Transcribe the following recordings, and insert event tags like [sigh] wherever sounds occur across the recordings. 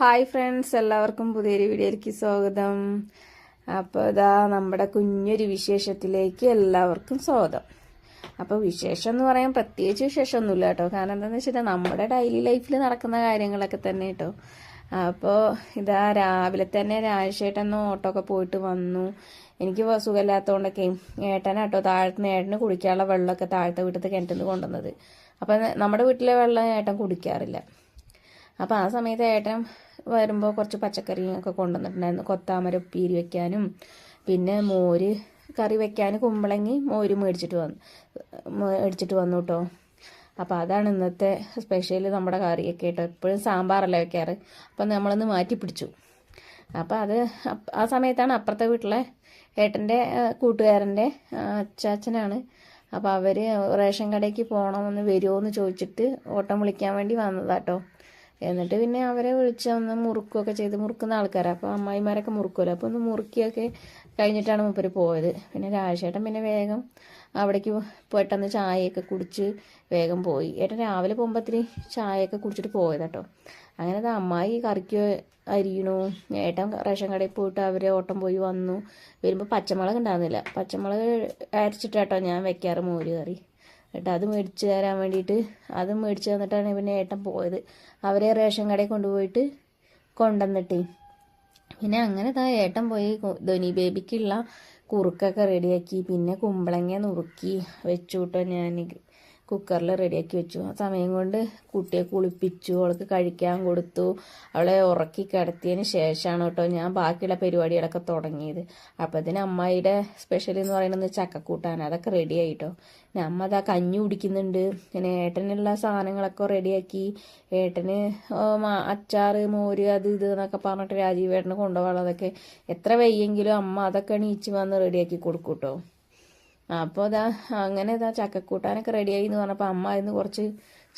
Hi friends എല്ലാവർക്കും പുതിയൊരു വീഡിയോയിലേക്ക് സ്വാഗതം. അപ്പോൾ ഇതാ നമ്മുടെ കുഞ്ഞൊരു വിശേഷത്തിലേക്ക് എല്ലാവർക്കും സ്വാഗതം. അപ്പോൾ വിശേഷം എന്ന് പറയാൻ പ്രത്യേകിച്ച് വിശേഷമൊന്നുമില്ല കേട്ടോ. കാരണം എന്താണെന്ന് വെച്ചാൽ നമ്മുടെ ഡെയിലി ലൈഫിൽ നടക്കുന്ന കാര്യങ്ങളൊക്കെ തന്നെ കേട്ടോ. അപ്പോൾ ഇതാ രാവിലെ തന്നെ രാജേട്ടന്ന് ഓട്ടോ ഒക്കെ പോയിട്ട് വന്നു. എനിക്ക് സുഖമില്ലാത്തതുകൊണ്ടൊക്കെ ഏട്ടനാട്ടോ താഴത്തുനിന്ന് ഏട്ടന് കുടിക്കാനുള്ള വെള്ളമൊക്കെ താഴത്തെ വീട്ടിലത്തെ കിണറ്റിൽ കൊണ്ടുവന്നത്. അപ്പം നമ്മുടെ വീട്ടിലെ വെള്ളം ഏട്ടൻ കുടിക്കാറില്ല. അപ്പോൾ ആ സമയത്ത് ഏട്ടൻ വരുമ്പോൾ കുറച്ച് പച്ചക്കറിയൊക്കെ കൊണ്ടുവന്നിട്ടുണ്ടായിരുന്നു. കൊത്താമര ഉപ്പീരി വെക്കാനും പിന്നെ മോര് കറി വെക്കാൻ കുമ്പളങ്ങി മോര് മേടിച്ചിട്ട് വന്നു മേടിച്ചിട്ട് വന്നു കേട്ടോ അപ്പോൾ അതാണ് ഇന്നത്തെ സ്പെഷ്യൽ നമ്മുടെ കറിയൊക്കെ കേട്ടോ എപ്പോഴും സാമ്പാറല്ല വെക്കാറ്. അപ്പം നമ്മളൊന്ന് മാറ്റി പിടിച്ചു. അപ്പോൾ അത് ആ സമയത്താണ് അപ്പുറത്തെ വീട്ടിലെ ഏട്ടന്റെ കൂട്ടുകാരന്റെ അച്ചാച്ചനാണ്. അപ്പോൾ അവർ റേഷൻ കടയ്ക്ക് പോകണമെന്ന് വരുമോ എന്ന് ചോദിച്ചിട്ട് ഓട്ടം വിളിക്കാൻ വേണ്ടി വന്നതാട്ടോ എന്നിട്ട് പിന്നെ അവരെ വിളിച്ച് ഒന്ന് മുറുക്കുകയൊക്കെ ചെയ്ത് മുറുക്കുന്ന ആൾക്കാരാണ് അപ്പോൾ അമ്മായിമാരൊക്കെ മുറുക്കുമല്ലോ അപ്പോൾ ഒന്ന് മുറുക്കിയൊക്കെ കഴിഞ്ഞിട്ടാണ് മൂപ്പര് പോയത്. പിന്നെ രാജേട്ടൻ പിന്നെ വേഗം അവിടേക്ക് പെട്ടെന്ന് ചായയൊക്കെ കുടിച്ച് വേഗം പോയി. ഏട്ടൻ രാവിലെ പോകുമ്പോഴത്തേന് ചായയൊക്കെ കുടിച്ചിട്ട് പോയത് കേട്ടോ അങ്ങനെ അത് അമ്മായി കറിക്ക് അരിയണു. ഏട്ടൻ റേഷൻ കടയിൽ പോയിട്ട് അവർ ഓട്ടം പോയി വന്നു. വരുമ്പോൾ പച്ചമുളക് ഉണ്ടാകുന്നില്ല പച്ചമുളക് അരച്ചിട്ടാട്ടോ ഞാൻ വെക്കാറ് മോര് കറി. എന്നിട്ട് അത് മേടിച്ച് തരാൻ വേണ്ടിയിട്ട് അത് മേടിച്ച് തന്നിട്ടാണ് പിന്നെ ഏട്ടൻ പോയത്. അവരെ റേഷൻ കടയിൽ കൊണ്ടുപോയിട്ട് കൊണ്ടുവന്നിട്ടേ. പിന്നെ അങ്ങനെ താ ഏട്ടൻ പോയി ധോനി ബേബിക്കുള്ള കുറുക്കൊക്കെ റെഡിയാക്കി പിന്നെ കുമ്പളങ്ങ നുറുക്കി വെച്ചു കേട്ടോ ഞാൻ കുക്കറിൽ റെഡിയാക്കി വെച്ചു. ആ സമയം കൊണ്ട് കുട്ടിയെ കുളിപ്പിച്ചു അവൾക്ക് കഴിക്കാൻ കൊടുത്തു. അവളെ ഉറക്കി കിടത്തിയതിന് ശേഷമാണ് കേട്ടോ ഞാൻ ബാക്കിയുള്ള പരിപാടികളൊക്കെ തുടങ്ങിയത്. അപ്പത്തിന് അമ്മായിയുടെ സ്പെഷ്യൽ എന്ന് പറയുന്നത് ചക്കക്കൂട്ടാണ്. അതൊക്കെ റെഡി ആയിട്ടോ പിന്നെ അമ്മ അതാ കഞ്ഞി കുടിക്കുന്നുണ്ട്. പിന്നെ ഏട്ടനുള്ള സാധനങ്ങളൊക്കെ റെഡിയാക്കി ഏട്ടന് അച്ചാറ് മോര് അത് ഇത് എന്നൊക്കെ പറഞ്ഞിട്ട് രാജീവ് ഏട്ടന് കൊണ്ടുപോകാനുള്ളതൊക്കെ എത്ര വയ്യെങ്കിലും അമ്മ അതൊക്കെ എണീച്ച് വന്ന് റെഡിയാക്കി കൊടുക്കും കേട്ടോ അപ്പോൾ ഇതാ അങ്ങനെ ഇതാ ചക്കക്കൂട്ടാനൊക്കെ റെഡിയായി എന്ന് പറഞ്ഞപ്പോൾ അമ്മ ഇന്ന് കുറച്ച്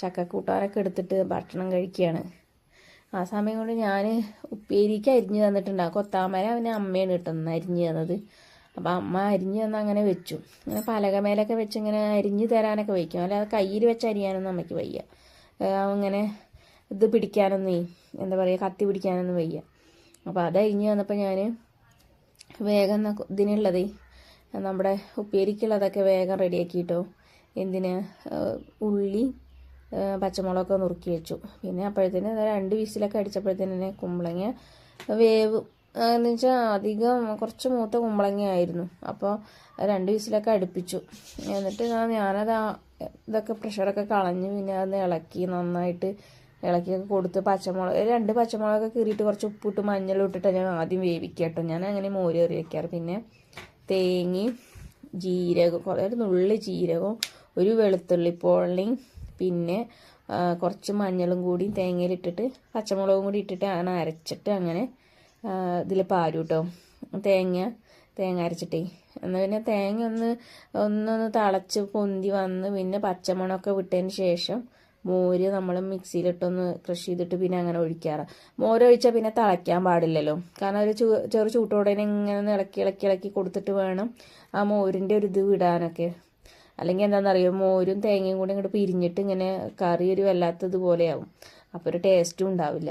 ചക്കക്കൂട്ടാനൊക്കെ എടുത്തിട്ട് ഭക്ഷണം കഴിക്കുകയാണ് ആ സമയം കൊണ്ട് ഞാൻ ഉപ്പേരിക്ക് അരിഞ്ഞ് തന്നിട്ടുണ്ടാകും കൊത്താമര അവന് അമ്മയാണ് കിട്ടുന്നത് അരിഞ്ഞ് തന്നത്. അപ്പോൾ അമ്മ അരിഞ്ഞ് തന്ന അങ്ങനെ വെച്ചു. അങ്ങനെ പലകമേലൊക്കെ വെച്ച് ഇങ്ങനെ അരിഞ്ഞ് തരാനൊക്കെ വയ്ക്കും. അല്ലാതെ കയ്യിൽ വെച്ച് അരിയാനൊന്നും അമ്മയ്ക്ക് വയ്യ. അങ്ങനെ ഇത് പിടിക്കാനൊന്നും എന്താ പറയുക കത്തി പിടിക്കാനൊന്നും വയ്യ. അപ്പോൾ അത് അരിഞ്ഞ് തന്നപ്പോൾ ഞാൻ വേഗം ഇതിനുള്ളതേ നമ്മുടെ ഉപ്പേരിക്കുള്ളതൊക്കെ വേഗം റെഡിയാക്കിയിട്ടോ. എന്തിന്? ഉള്ളി പച്ചമുളകൊക്കെ നുറുക്കി വെച്ചു. പിന്നെ അപ്പോഴത്തേന് രണ്ട് വിസിലൊക്കെ അടിച്ചപ്പോഴത്തേന് തന്നെ കുമ്പളങ്ങ വേവ്. എന്ന് വെച്ചാൽ അധികം കുറച്ച് മൂത്ത കുമ്പളങ്ങ ആയിരുന്നു. അപ്പോൾ രണ്ട് വിസിലൊക്കെ അടുപ്പിച്ചു. എന്നിട്ട് ഞാൻ ഞാനത് ഇതൊക്കെ പ്രഷറൊക്കെ കളഞ്ഞ് പിന്നെ അത് ഇളക്കി നന്നായിട്ട് ഇളക്കിയൊക്കെ കൊടുത്ത് പച്ചമുളക് രണ്ട് പച്ചമുളകൊക്കെ കീറിയിട്ട് കുറച്ച് ഉപ്പിട്ട് മഞ്ഞളും ഇട്ടിട്ട് ഞാൻ ആദ്യം വേവിക്കുക കേട്ടോ. ഞാൻ അങ്ങനെ മോര് കറി വെക്കാറ്. പിന്നെ തേങ്ങയും ജീരകം ഒരു നുള്ളി ജീരകവും ഒരു വെളുത്തുള്ളി പൊള്ളിയും പിന്നെ കുറച്ച് മഞ്ഞളും കൂടി തേങ്ങയിലിട്ടിട്ട് പച്ചമുളകും കൂടി ഇട്ടിട്ട് അങ്ങനെ അരച്ചിട്ട് അങ്ങനെ ഇതിൽ പാരും കേട്ടോ തേങ്ങ തേങ്ങ അരച്ചിട്ടേ. എന്നാൽ പിന്നെ തേങ്ങ ഒന്ന് ഒന്നൊന്ന് തിളച്ച് പൊന്തി വന്ന് പിന്നെ പച്ചമുളകൊക്കെ വിട്ടതിന് ശേഷം മോര് നമ്മൾ മിക്സിയിലിട്ടൊന്ന് ക്രഷ് ചെയ്തിട്ട് പിന്നെ അങ്ങനെ ഒഴിക്കാറ്. മോര് ഒഴിച്ചാൽ പിന്നെ തിളയ്ക്കാൻ പാടില്ലല്ലോ. കാരണം ഒരു ചെറു ചൂട്ടോടെ ഇങ്ങനെ ഇളക്കി ഇളക്കി ഇളക്കി കൊടുത്തിട്ട് വേണം ആ മോരിന്റെ ഒരു ഇത് വിടാനൊക്കെ. അല്ലെങ്കിൽ എന്താണെന്നറിയോ മോരും തേങ്ങയും കൂടി ഇങ്ങോട്ട് പിരിഞ്ഞിട്ട് ഇങ്ങനെ കറി ഒരു വല്ലാത്തതുപോലെയാവും അപ്പോൾ ഒരു ടേസ്റ്റും ഉണ്ടാവില്ല.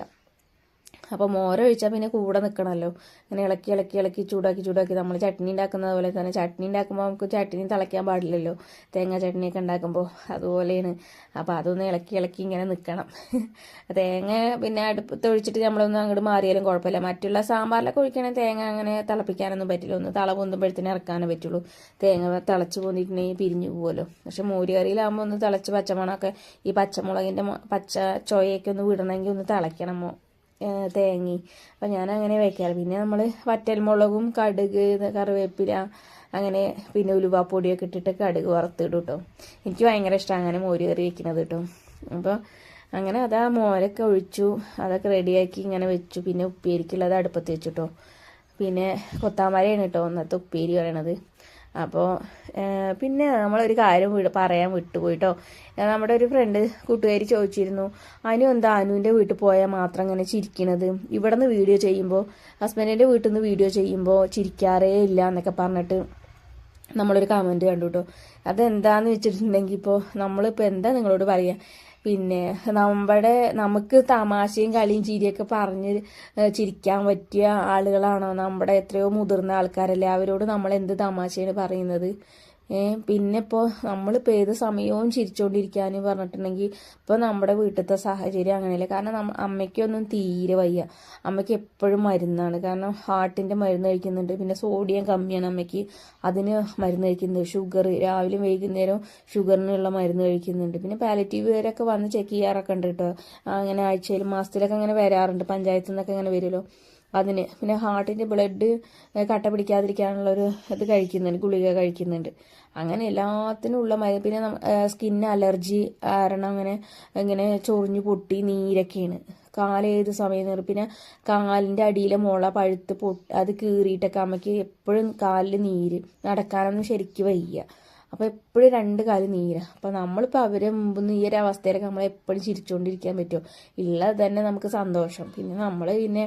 അപ്പോൾ മോര ഒഴിച്ചാൽ പിന്നെ കൂടെ നിൽക്കണമല്ലോ ഇങ്ങനെ ഇളക്കി ഇളക്കി ഇളക്കി ചൂടാക്കി ചൂടാക്കി. നമ്മൾ ചട്നി ഉണ്ടാക്കുന്നത് പോലെ തന്നെ. ചട്നി ഉണ്ടാക്കുമ്പോൾ നമുക്ക് ചട്നി തിളയ്ക്കാൻ പാടില്ലല്ലോ. തേങ്ങ ചട്നിയൊക്കെ ഉണ്ടാക്കുമ്പോൾ അതുപോലെയാണ്. അപ്പോൾ അതൊന്ന് ഇളക്കി ഇളക്കി ഇങ്ങനെ നിൽക്കണം [laughs] തേങ്ങ പിന്നെ അടുപ്പത്ത് ഒഴിച്ചിട്ട് നമ്മളൊന്ന് അങ്ങോട്ട് മാറിയാലും കുഴപ്പമില്ല. മറ്റുള്ള സാമ്പാറിലൊക്കെ ഒഴിക്കണമെങ്കിൽ തേങ്ങ അങ്ങനെ തിളപ്പിക്കാനൊന്നും പറ്റില്ല. ഒന്ന് തള പൊന്തുമ്പോഴത്തേനെ ഇറക്കാനേ പറ്റുള്ളൂ. തേങ്ങ തിളച്ച് പോന്നിട്ടുണ്ടെങ്കിൽ പിരിഞ്ഞു പോകുമല്ലോ പക്ഷെ മോര് കറിയിലാകുമ്പോൾ ഒന്ന് തിളച്ച് പച്ചമുളകൊക്കെ ഈ പച്ചമുളകിന്റെ പച്ച ചോയൊക്കെ ഒന്ന് വിടണമെങ്കിൽ ഒന്ന് തിളയ്ക്കണം തേങ്ങി. അപ്പം ഞാൻ അങ്ങനെ വയ്ക്കാറ് പിന്നെ നമ്മൾ വറ്റൽമുളകും കടുക് കറിവേപ്പില അങ്ങനെ പിന്നെ ഉലുവാപ്പൊടിയൊക്കെ ഇട്ടിട്ട് കടുക് വറുത്തിടും കേട്ടോ എനിക്ക് ഭയങ്കര ഇഷ്ടമാണ് അങ്ങനെ മോര് കറി വെക്കുന്നത് കേട്ടോ. അപ്പോൾ അങ്ങനെ അതാ മോരൊക്കെ ഒഴിച്ചു. അതൊക്കെ റെഡിയാക്കി ഇങ്ങനെ വെച്ചു. പിന്നെ ഉപ്പേരിക്കുള്ളത് അടുപ്പത്ത് വെച്ചു കേട്ടോ. പിന്നെ കൊത്താമരയാണ് കേട്ടോ. ഒന്നത്തെ ഉപ്പേരി പറയണത്. അപ്പോൾ പിന്നെ നമ്മളൊരു കാര്യം പറയാൻ വിട്ടുപോയിട്ടോ. നമ്മുടെ ഒരു ഫ്രണ്ട് കൂട്ടുകാരി ചോദിച്ചിരുന്നു അനു എന്താ അനുവിന്റെ വീട്ടിൽ പോയാൽ മാത്രം ഇങ്ങനെ ചിരിക്കണത്? ഇവിടെ നിന്ന് വീഡിയോ ചെയ്യുമ്പോൾ ഹസ്ബൻഡിന്റെ വീട്ടിൽ നിന്ന് വീഡിയോ ചെയ്യുമ്പോൾ ചിരിക്കാറേ ഇല്ല എന്നൊക്കെ പറഞ്ഞിട്ട് നമ്മളൊരു കമന്റ് കണ്ടു കേട്ടോ അതെന്താന്ന് വെച്ചിട്ടുണ്ടെങ്കിൽ ഇപ്പോൾ നമ്മളിപ്പോൾ എന്താ നിങ്ങളോട് പറയുക പിന്നെ നമ്മുടെ നമുക്ക് തമാശയും കളിയും ചിരിയൊക്കെ പറഞ്ഞ് ചിരിക്കാൻ പറ്റിയ ആളുകളാണോ നമ്മുടെ എത്രയോ മുതിർന്ന ആൾക്കാരല്ലേ? അവരോട് നമ്മൾ എന്ത് തമാശയാണ് പറയുന്നത്? പിന്നെ ഇപ്പോൾ നമ്മളിപ്പോൾ ഏത് സമയവും ചിരിച്ചുകൊണ്ടിരിക്കാന്ന് പറഞ്ഞിട്ടുണ്ടെങ്കിൽ ഇപ്പോൾ നമ്മുടെ വീട്ടിലത്തെ സാഹചര്യം അങ്ങനെയല്ല? കാരണം നമ്മ അമ്മയ്ക്കൊന്നും തീരെ വയ്യ. അമ്മയ്ക്ക് എപ്പോഴും മരുന്നാണ്. കാരണം ഹാർട്ടിന്റെ മരുന്ന് കഴിക്കുന്നുണ്ട്. പിന്നെ സോഡിയം കമ്മിയാണ് അമ്മയ്ക്ക്. അതിന് മരുന്ന് കഴിക്കുന്നുണ്ട്. ഷുഗർ രാവിലെ വൈകുന്നേരവും ഷുഗറിനുള്ള മരുന്ന് കഴിക്കുന്നുണ്ട്. പിന്നെ പാലറ്റീവ് വരെയൊക്കെ വന്ന് ചെക്ക് ചെയ്യാറൊക്കെ ഉണ്ട് കേട്ടോ അങ്ങനെ ആഴ്ചയിൽ മാസത്തിലൊക്കെ അങ്ങനെ വരാറുണ്ട്. പഞ്ചായത്തിൽ നിന്നൊക്കെ അങ്ങനെ വരുമല്ലോ. അതിന് പിന്നെ ഹാർട്ടിന്റെ ബ്ലഡ് കട്ട പിടിക്കാതിരിക്കാനുള്ള ഒരു ഇത് കഴിക്കുന്നുണ്ട്. ഗുളിക കഴിക്കുന്നുണ്ട്. അങ്ങനെ എല്ലാത്തിനും ഉള്ള മരുന്ന് പിന്നെ സ്കിൻ അലർജി കാരണം അങ്ങനെ ഇങ്ങനെ ചൊറിഞ്ഞു പൊട്ടി നീരൊക്കെയാണ്. കാലേത് സമയം നീറും പിന്നെ കാലിന്റെ അടിയിലെ മുള പഴുത്ത് പൊട്ടി അത് കീറിയിട്ടൊക്കെ അമ്മയ്ക്ക് എപ്പോഴും കാലിൽ നീര്. നടക്കാനൊന്നും ശരിക്കും വയ്യ. അപ്പോൾ എപ്പോഴും രണ്ട് കാൽ നീര. അപ്പോൾ നമ്മളിപ്പോൾ അവരെ മുമ്പ് ഈ ഒരു അവസ്ഥയിലൊക്കെ നമ്മൾ എപ്പോഴും ചിരിച്ചുകൊണ്ടിരിക്കാൻ പറ്റുമോ ഇല്ല തന്നെ നമുക്ക് സന്തോഷം. പിന്നെ നമ്മൾ പിന്നെ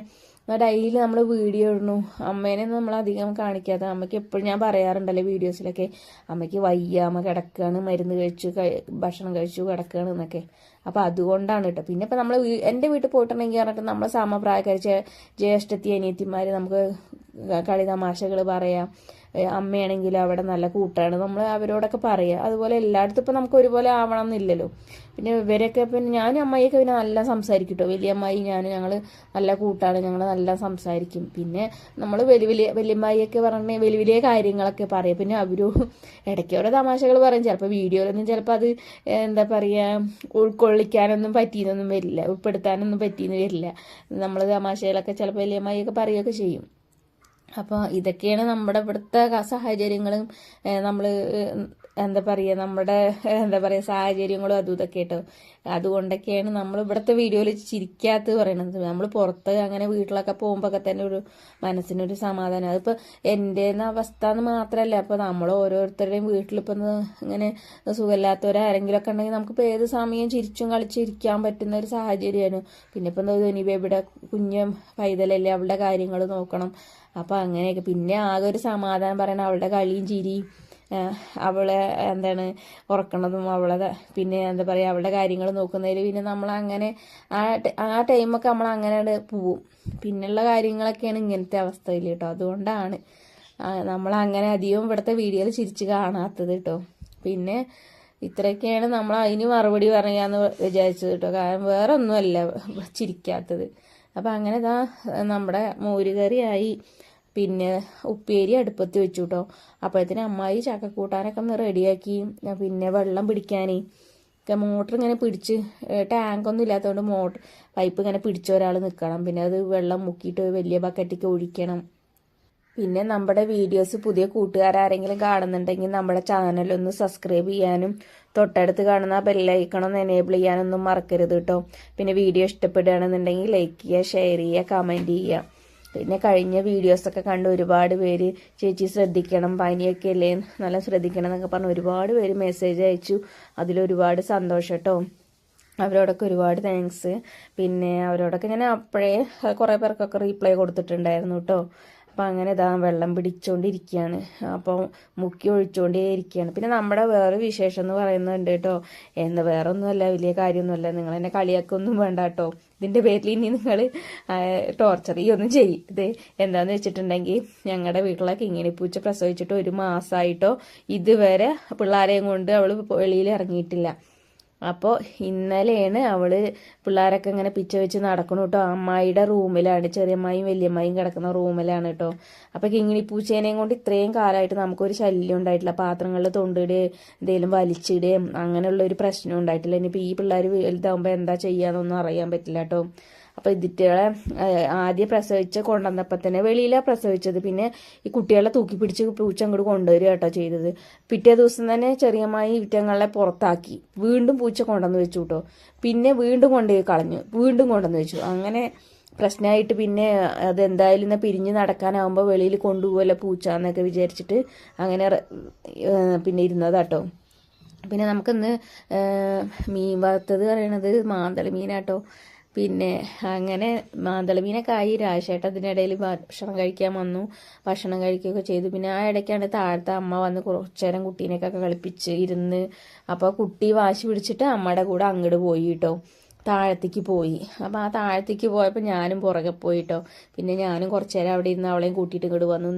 ഡെയിലി നമ്മൾ വീഡിയോ ഇടുന്നു. അമ്മേനെ നമ്മൾ അധികം കാണിക്കാതെ അമ്മയ്ക്ക് എപ്പോഴും ഞാൻ പറയാറുണ്ടല്ലോ വീഡിയോസിലൊക്കെ അമ്മയ്ക്ക് വയ്യ അമ്മ കിടക്കുകയാണ് മരുന്ന് കഴിച്ചു ഭക്ഷണം കഴിച്ചു കിടക്കുകയാണ് എന്നൊക്കെ. അപ്പോൾ അതുകൊണ്ടാണ് കേട്ടോ. പിന്നെ ഇപ്പം നമ്മൾ എന്റെ വീട്ടിൽ പോയിട്ടുണ്ടെങ്കിൽ പറഞ്ഞിട്ട് നമ്മളെ സമപ്രായക്കാർ ജ്യേഷ്ഠത്തി അനിയത്തിമാർ നമുക്ക് കളി തമാശകൾ പറയാം അമ്മയാണെങ്കിൽ അവിടെ നല്ല കൂട്ടാണ് നമ്മൾ അവരോടൊക്കെ പറയുക അതുപോലെ എല്ലായിടത്തും ഇപ്പം നമുക്ക് ഒരുപോലെ ആവണം എന്നില്ലല്ലോ പിന്നെ ഇവരൊക്കെ പിന്നെ ഞാനും അമ്മയൊക്കെ പിന്നെ നല്ല സംസാരിക്കും കേട്ടോ വലിയ അമ്മായി ഞാൻ ഞങ്ങൾ നല്ല കൂട്ടാണ് ഞങ്ങൾ നല്ല സംസാരിക്കും. പിന്നെ നമ്മൾ വലിയ വലിയ വലിയമ്മായിയൊക്കെ പറഞ്ഞ വലിയ വലിയ കാര്യങ്ങളൊക്കെ പറയും. പിന്നെ അവരും ഇടയ്ക്ക് ഓരോ തമാശകൾ പറയും. ചിലപ്പോൾ വീഡിയോയിലൊന്നും ചിലപ്പോൾ അത് എന്താ പറയുക ഉൾക്കൊള്ളിക്കാനൊന്നും പറ്റിയെന്നൊന്നും വരില്ല. ഉൾപ്പെടുത്താനൊന്നും പറ്റിയെന്ന് വരില്ല. നമ്മൾ തമാശകളൊക്കെ ചിലപ്പോൾ വലിയമ്മായിയൊക്കെ പറയുകയൊക്കെ ചെയ്യും. അപ്പോൾ ഇതൊക്കെയാണ് നമ്മുടെ ഇവിടുത്തെ സാഹചര്യങ്ങളും നമ്മൾ എന്താ പറയുക നമ്മുടെ എന്താ പറയുക സാഹചര്യങ്ങളും അതും ഇതൊക്കെ കേട്ടോ അതുകൊണ്ടൊക്കെയാണ് നമ്മൾ ഇവിടുത്തെ വീഡിയോയിൽ ചിരിക്കാത്ത പറയണത്. നമ്മൾ പുറത്ത് അങ്ങനെ വീട്ടിലൊക്കെ പോകുമ്പോഴൊക്കെ തന്നെ ഒരു മനസ്സിനൊരു സമാധാനം. അതിപ്പോൾ എന്റെ അവസ്ഥ എന്ന് മാത്രമല്ല അപ്പോൾ നമ്മൾ ഓരോരുത്തരുടെയും വീട്ടിലിപ്പോൾ ഇങ്ങനെ സുഖമില്ലാത്തവരാരെങ്കിലുമൊക്കെ ഉണ്ടെങ്കിൽ നമുക്കിപ്പോൾ ഏത് സമയം ചിരിച്ചും കളിച്ചിരിക്കാൻ പറ്റുന്ന ഒരു സാഹചര്യമാണ്. പിന്നെ ഇപ്പം എന്താ ഇനി ഇവിടെ കുഞ്ഞ് പൈതലല്ലേ അവളുടെ കാര്യങ്ങൾ നോക്കണം. അപ്പോൾ അങ്ങനെയൊക്കെ. പിന്നെ ആകെ ഒരു സമാധാനം പറയണം അവളുടെ കളിയും ചിരിയും. അവളെ എന്താണ് ഉറക്കണതും അവളെ പിന്നെ എന്താ പറയുക അവളുടെ കാര്യങ്ങൾ നോക്കുന്നതിൽ പിന്നെ നമ്മൾ അങ്ങനെ ആ ആ ടൈമൊക്കെ നമ്മൾ അങ്ങനെ പോവും. പിന്നെയുള്ള കാര്യങ്ങളൊക്കെയാണ് ഇങ്ങനത്തെ അവസ്ഥയിൽ കേട്ടോ. അതുകൊണ്ടാണ് നമ്മൾ അങ്ങനെ അധികം ഇവിടുത്തെ വീഡിയോയിൽ ചിരിച്ച് കാണാത്തത് കേട്ടോ. പിന്നെ ഇത്രയൊക്കെയാണ് നമ്മൾ അതിന് മറുപടി പറയാന്ന് വിചാരിച്ചത് കേട്ടോ. കാരണം വേറെ ഒന്നുമല്ല ചിരിക്കാത്തത്. അപ്പം അങ്ങനെ ഇതാ നമ്മുടെ മോരുകറിയായി. പിന്നെ ഉപ്പേരി അടുപ്പത്ത് വെച്ചു കേട്ടോ അപ്പോഴത്തേന് അമ്മായി ചക്കക്കൂട്ടാനൊക്കെ ഒന്ന് റെഡിയാക്കി. പിന്നെ വെള്ളം പിടിക്കാനേ. മോട്ടർ ഇങ്ങനെ പിടിച്ച് ടാങ്ക് ഒന്നും ഇല്ലാത്തതുകൊണ്ട് മോട്ടർ പൈപ്പ് ഇങ്ങനെ പിടിച്ച ഒരാൾ നിൽക്കണം പിന്നെ അത് വെള്ളം മുക്കിയിട്ട് വലിയ ബക്കറ്റിക്ക് ഒഴിക്കണം. പിന്നെ നമ്മുടെ വീഡിയോസ് പുതിയ കൂട്ടുകാരാരെങ്കിലും കാണുന്നുണ്ടെങ്കിൽ നമ്മുടെ ചാനലൊന്ന് സബ്സ്ക്രൈബ് ചെയ്യാനും തൊട്ടടുത്ത് കാണുന്ന ബെല്ലൈക്കണം ഒന്ന് എനേബിൾ ചെയ്യാനൊന്നും മറക്കരുത് കേട്ടോ പിന്നെ വീഡിയോ ഇഷ്ടപ്പെടുകയാണെന്നുണ്ടെങ്കിൽ ലൈക്ക് ചെയ്യുക ഷെയർ ചെയ്യുക കമന്റ് ചെയ്യുക. പിന്നെ കഴിഞ്ഞ വീഡിയോസൊക്കെ കണ്ട് ഒരുപാട് പേര് ചേച്ചി ശ്രദ്ധിക്കണം പനിയൊക്കെ അല്ലേ? നല്ല ശ്രദ്ധിക്കണം എന്നൊക്കെ പറഞ്ഞ് ഒരുപാട് പേര് മെസ്സേജ് അയച്ചു. അതിലൊരുപാട് സന്തോഷം കേട്ടോ അവരോടൊക്കെ ഒരുപാട് താങ്ക്സ് പിന്നെ അവരോടൊക്കെ ഞാൻ അപ്പോഴേ കുറേ പേർക്കൊക്കെ റീപ്ലൈ കൊടുത്തിട്ടുണ്ടായിരുന്നു കേട്ടോ അപ്പം അങ്ങനെ ഇതാ വെള്ളം പിടിച്ചുകൊണ്ടിരിക്കുകയാണ് അപ്പോൾ മുക്കി ഒഴിച്ചുകൊണ്ടേ ഇരിക്കുകയാണ് പിന്നെ നമ്മുടെ വേറെ വിശേഷം എന്ന് പറയുന്നുണ്ട് കേട്ടോ. എന്താ വേറെ ഒന്നുമല്ല വലിയ കാര്യമൊന്നുമല്ല. നിങ്ങൾ എന്നെ കളിയാക്കൊന്നും വേണ്ട കേട്ടോ. ഇതിന്റെ പേരിൽ ഇനി നിങ്ങൾ ടോർച്ചർ ചെയ്യൊന്നും ഇത് എന്താണെന്ന് വെച്ചിട്ടുണ്ടെങ്കിൽ ഞങ്ങളുടെ വീട്ടിലൊക്കെ ഇങ്ങനെ പൂച്ച പ്രസവിച്ചിട്ട് ഒരു മാസമായിട്ടോ ഇതുവരെ പിള്ളേരെയും കൊണ്ട് അവൾ വെളിയിൽ ഇറങ്ങിയിട്ടില്ല. അപ്പോൾ ഇന്നലെയാണ് അവൾ പിള്ളേരൊക്കെ ഇങ്ങനെ പിച്ച വെച്ച് നടക്കണം കേട്ടോ അമ്മായിയുടെ റൂമിലാണ് ചെറിയമ്മയും വലിയമ്മയും കിടക്കുന്ന റൂമിലാണ് കേട്ടോ അപ്പോൾ കിങ്ങിണി പൂച്ചേനെയും കൊണ്ട് ഇത്രയും കാലമായിട്ട് നമുക്കൊരു ശല്യം ഉണ്ടായിട്ടില്ല. പാത്രങ്ങളിൽ തൊണ്ടിടുകയും എന്തെങ്കിലും വലിച്ചിടുകയും അങ്ങനെയുള്ള ഒരു പ്രശ്നം ഉണ്ടായിട്ടില്ല. ഇനിയിപ്പോൾ ഈ പിള്ളേർ വലുതാകുമ്പോൾ എന്താ ചെയ്യാന്നൊന്നും അറിയാൻ പറ്റില്ല കേട്ടോ അപ്പോൾ ഇതിറ്റകളെ ആദ്യം പ്രസവിച്ച് കൊണ്ടുവന്നപ്പോൾ തന്നെ വെളിയിലാണ് പ്രസവിച്ചത്. പിന്നെ ഈ കുട്ടികളെ തൂക്കി പിടിച്ച് പൂച്ച അങ്ങോട്ട് കൊണ്ടുവരിക കേട്ടോ ചെയ്തത്. പിറ്റേ ദിവസം തന്നെ ചെറിയമായി ഇറ്റങ്ങളെ പുറത്താക്കി. വീണ്ടും പൂച്ച കൊണ്ടുവന്ന് വെച്ചു കേട്ടോ. പിന്നെ വീണ്ടും കൊണ്ടുപോയി കളഞ്ഞു. വീണ്ടും കൊണ്ടുവന്ന് വെച്ചു. അങ്ങനെ പ്രശ്നമായിട്ട് പിന്നെ അതെന്തായാലും ഇന്ന് പിരിഞ്ഞ് നടക്കാനാവുമ്പോൾ വെളിയിൽ കൊണ്ടുപോകല്ലോ പൂച്ച എന്നൊക്കെ വിചാരിച്ചിട്ട് അങ്ങനെ പിന്നെ ഇരുന്നതാട്ടോ പിന്നെ നമുക്കിന്ന് മീൻ വറുത്തത് പറയണത് മാന്തളി മീനാട്ടോ പിന്നെ അങ്ങനെ മാന്തളമീനൊക്കെ ആയി. രാജേട്ടൻ അതിനിടയിൽ ഭക്ഷണം കഴിക്കാൻ വന്നു. ഭക്ഷണം കഴിക്കുകയൊക്കെ ചെയ്തു. പിന്നെ ആ ഇടയ്ക്കാണ് താഴത്തെ അമ്മ വന്ന് കുറച്ചേരം കുട്ടീനെയൊക്കെ കളിപ്പിച്ച് ഇരുന്ന് അപ്പോൾ കുട്ടി വാശി പിടിച്ചിട്ട് അമ്മയുടെ കൂടെ അങ്ങോട്ട് പോയി കേട്ടോ താഴത്തേക്ക് പോയി. അപ്പോൾ ആ താഴത്തേക്ക് പോയപ്പോൾ ഞാനും പുറകെ പോയിട്ടോ പിന്നെ ഞാനും കുറച്ചേരം അവിടെ ഇരുന്ന് അവളെയും കൂട്ടിയിട്ട് ഇങ്ങോട്ട് വന്നു.